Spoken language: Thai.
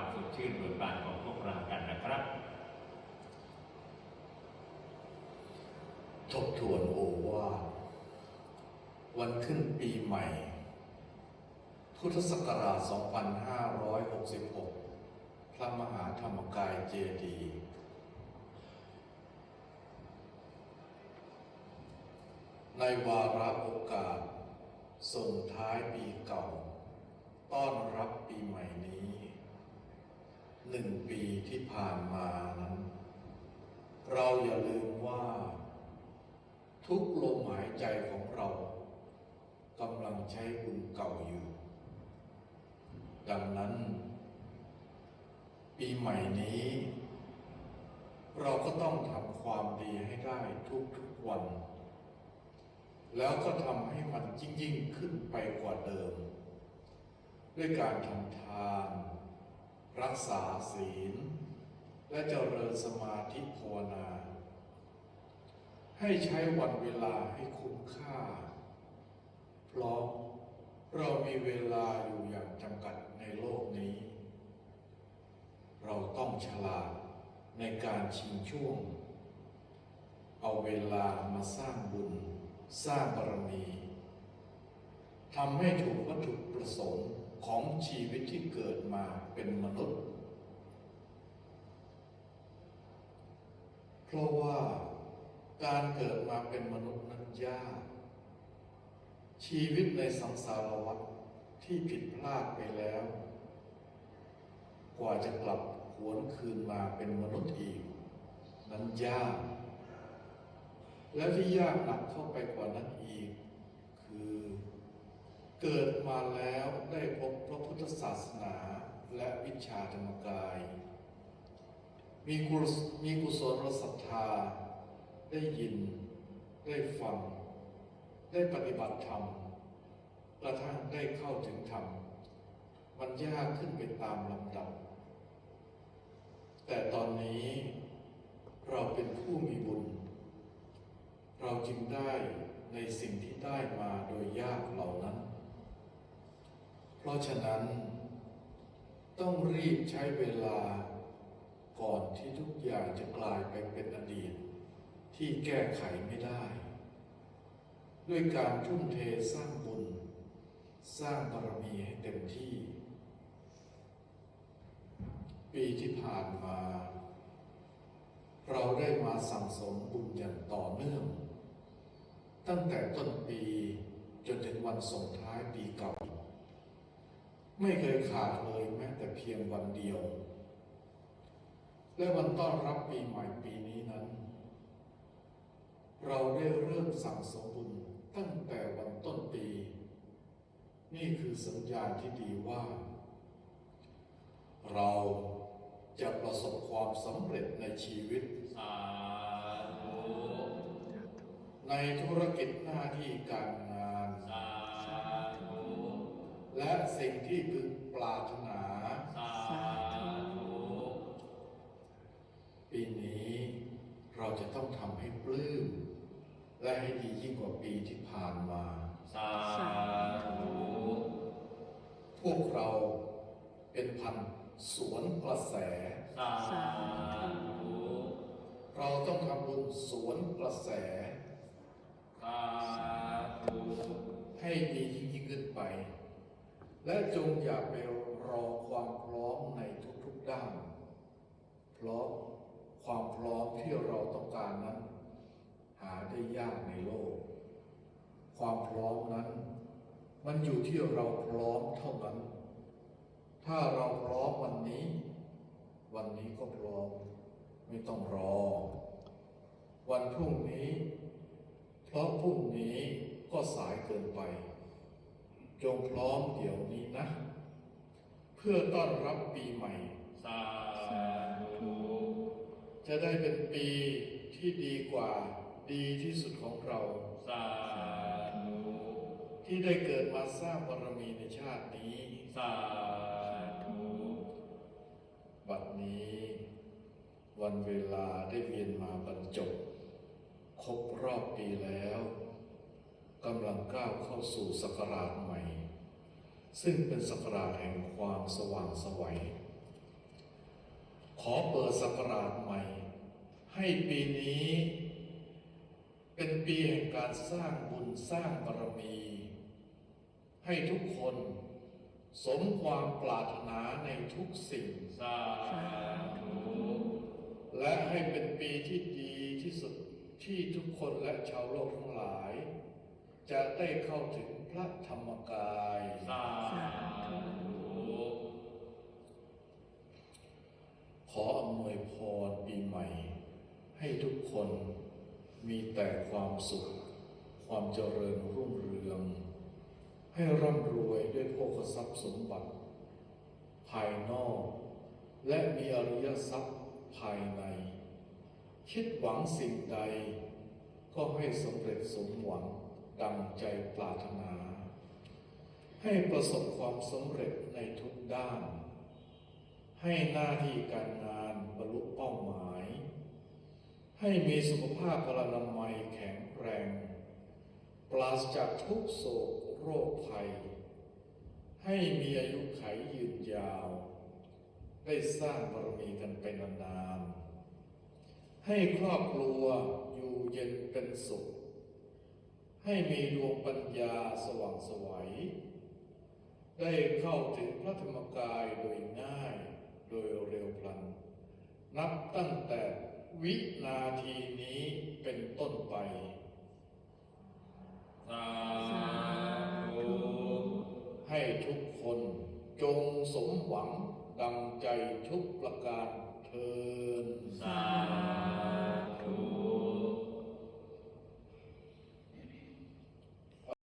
ความสดชื่นเบิกบานของพวกเรากันนะครับ ทบทวนโอวาทวันขึ้นปีใหม่ พุทธศักราช 2566 พระมหาธรรมกายเจดีย์ในวาระโอกาส ส่งท้ายปีเก่า ต้อนรับปีใหม่นี้ หนึ่งปีที่ผ่านมานั้น เราอย่าลืมว่า ทุกลมหายใจของเรากำลังใช้บุญเก่าอยู่ ดังนั้น ปีใหม่นี้ เราก็ต้องทำความดีให้ได้ทุกๆวัน แล้วก็ทำให้มันยิ่งยิ่งขึ้นไปกว่าเดิม ด้วยการทำทาน รักษาศีล และเจริญสมาธิภาวนา ให้ใช้วันเวลาให้คุ้มค่า เพราะเรามีเวลาอยู่อย่างจำกัดในโลกนี้ เราต้องฉลาดในการชิงช่วง เอาเวลามาสร้างบุญ สร้างบารมีทำให้ถูกวัตถุประสงค์ ของชีวิตที่เกิดมาเป็นมนุษย์ เพราะว่าการเกิดมาเป็นมนุษย์นั้นยาก ชีวิตในสังสารวัฏที่ผิดพลาดไปแล้ว กว่าจะกลับหวนคืนมาเป็นมนุษย์อีก นั้นยาก และที่ยากหนักเข้าไปกว่านั้นอีก คือ เกิดมาแล้วได้พบพระพุทธศาสนาและวิชาธรรมกาย มีกุศมีกุศลศรัทธา ได้ยิน ได้ฟัง ได้ปฏิบัติธรรมกระทั่งได้เข้าถึงธรรม มันยากขึ้นไปตามลำดับ แต่ตอนนี้เราเป็นผู้มีบุญ เราจึงได้ในสิ่งที่ได้มาโดยยากเหล่านั้น เพราะฉะนั้น ต้องรีบใช้เวลาก่อนที่ทุกอย่างจะกลายไปเป็นอดีต ที่แก้ไขไม่ได้ ด้วยการทุ่มเทสร้างบุญ สร้างบารมีให้เต็มที่ ปีที่ผ่านมา เราได้มาสั่งสมบุญอย่างต่อเนื่อง ตั้งแต่ต้นปีจนถึงวันส่งท้ายปีเก่า ไม่เคยขาดเลยแม้แต่เพียงวันเดียว และวันต้อนรับปีใหม่ปีนี้นั้น เราได้เริ่มสั่งสมบุญตั้งแต่วันต้นปี นี่คือสัญญาณที่ดีว่า เราจะประสบความสำเร็จในชีวิตสาธุในธุรกิจหน้าที่การงานสาธุ และสิ่งที่พึงปรารถนา สาธุปีนี้เราจะต้องทำให้ปลื้มและให้ดียิ่งกว่าปีที่ผ่านมา สาธุ พวกเราเป็นพันสวนกระแส สาธุ เราต้องทำบุญสวนกระแส สาธุ ให้ดียิ่งยิ่งขึ้นไป และจงอย่าไปรอความพร้อมในทุกๆด้าน เพราะความพร้อมที่เราต้องการนั้น หาได้ยากในโลก ความพร้อมนั้น มันอยู่ที่เราพร้อมเท่านั้น ถ้าเราพร้อมวันนี้ วันนี้ก็พร้อม ไม่ต้องรอ วันพรุ่งนี้ เพราะพรุ่งนี้ก็สายเกินไป จงพร้อมเดี๋ยวนี้นะ เพื่อต้อนรับปีใหม่ สาธุจะได้เป็นปีที่ดีกว่าดีที่สุดของเรา สาธุที่ได้เกิดมาสร้างบารมีในชาตินี้ สาธุบัดนี้ วันเวลาได้เวียนมาบรรจบ ครบรอบปีแล้ว กำลังก้าวเข้าสู่ศักราชใหม่ ซึ่งเป็นศักราชแห่งความสว่างไสวัย ขอเปิดศักราชใหม่ ให้ปีนี้ เป็นปีแห่งการสร้างบุญสร้างบารมี ให้ทุกคนสมความปรารถนาในทุกสิ่งสาธุและให้เป็นปีที่ดีที่สุดที่ทุกคนและชาวโลกทั้งหลาย จะได้เข้าถึงพระธรรมกาย สาธุขออำนวยพรปีใหม่ ให้ทุกคนมีแต่ความสุข ความเจริญรุ่งเรือง ให้ร่ำรวยด้วยโภคทรัพย์สมบัติ ภายนอก และมีอริยทรัพย์ภายใน คิดหวังสิ่งใดก็ให้สำเร็จสมหวัง ดังใจปรารถนา ให้ประสบความสำเร็จในทุกด้าน ให้หน้าที่การงานบรรลุเป้าหมาย ให้มีสุขภาพพลานามัยแข็งแรง ปราศจากทุกโศกโรคภัย ให้มีอายุไขยืนยาว ได้สร้างบารมีกันเป็นนานๆให้ครอบครัวอยู่เย็นเป็นสุข ให้มีดวงปัญญาสว่างไสวัย ได้เข้าถึงพระธรรมกายโดยง่ายโดยเร็วพลัน นับตั้งแต่วินาทีนี้เป็นต้นไปสาธุให้ทุกคนจงสมหวังดังใจทุกประการเทินสาธุ